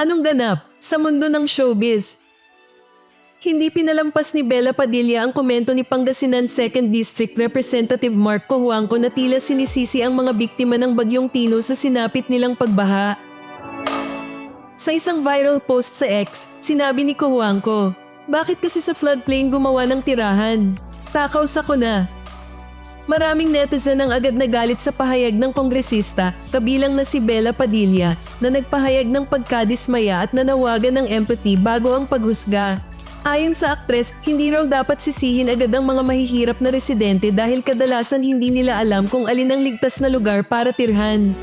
Anong ganap sa mundo ng showbiz? Hindi pinalampas ni Bella Padilla ang komento ni Pangasinan 2nd District Representative Mark Cojuangco na tila sinisisi ang mga biktima ng bagyong Tino sa sinapit nilang pagbaha. Sa isang viral post sa X, sinabi ni Cojuangco, Bakit kasi sa floodplain gumawa ng tirahan? Takaw sa ko na. Maraming netizen ang agad nagalit sa pahayag ng kongresista, kabilang na si Bella Padilla, na nagpahayag ng pagkadismaya at nanawagan ng empathy bago ang paghusga. Ayon sa aktres, hindi raw dapat sisihin agad ang mga mahihirap na residente dahil kadalasan hindi nila alam kung alin ang ligtas na lugar para tirhan.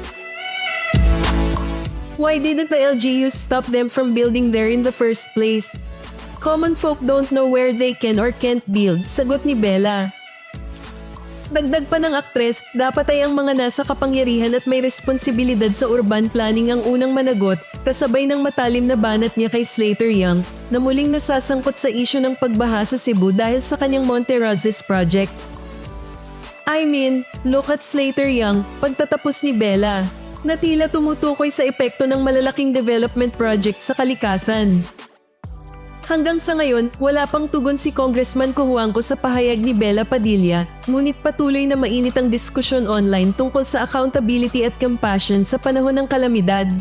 Why didn't the LGUs stop them from building there in the first place? Common folk don't know where they can or can't build, sagot ni Bella. Dagdag pa ng aktres, dapat ay ang mga nasa kapangyarihan at may responsibilidad sa urban planning ang unang managot, kasabay ng matalim na banat niya kay Slater Young, na muling nasasangkot sa isyu ng pagbaha sa Cebu dahil sa kanyang Monte Roses project. I mean, look at Slater Young, pagtatapos ni Bella, na tila tumutukoy sa epekto ng malalaking development project sa kalikasan. Hanggang sa ngayon, wala pang tugon si Congressman Cojuangco sa pahayag ni Bella Padilla, ngunit patuloy na mainit ang diskusyon online tungkol sa accountability at compassion sa panahon ng kalamidad.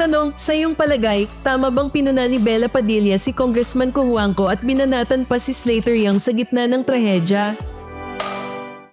Tanong, sa iyong palagay, tama bang pinuna ni Bella Padilla si Congressman Cojuangco at binanatan pa si Slater Young sa gitna ng trahedya?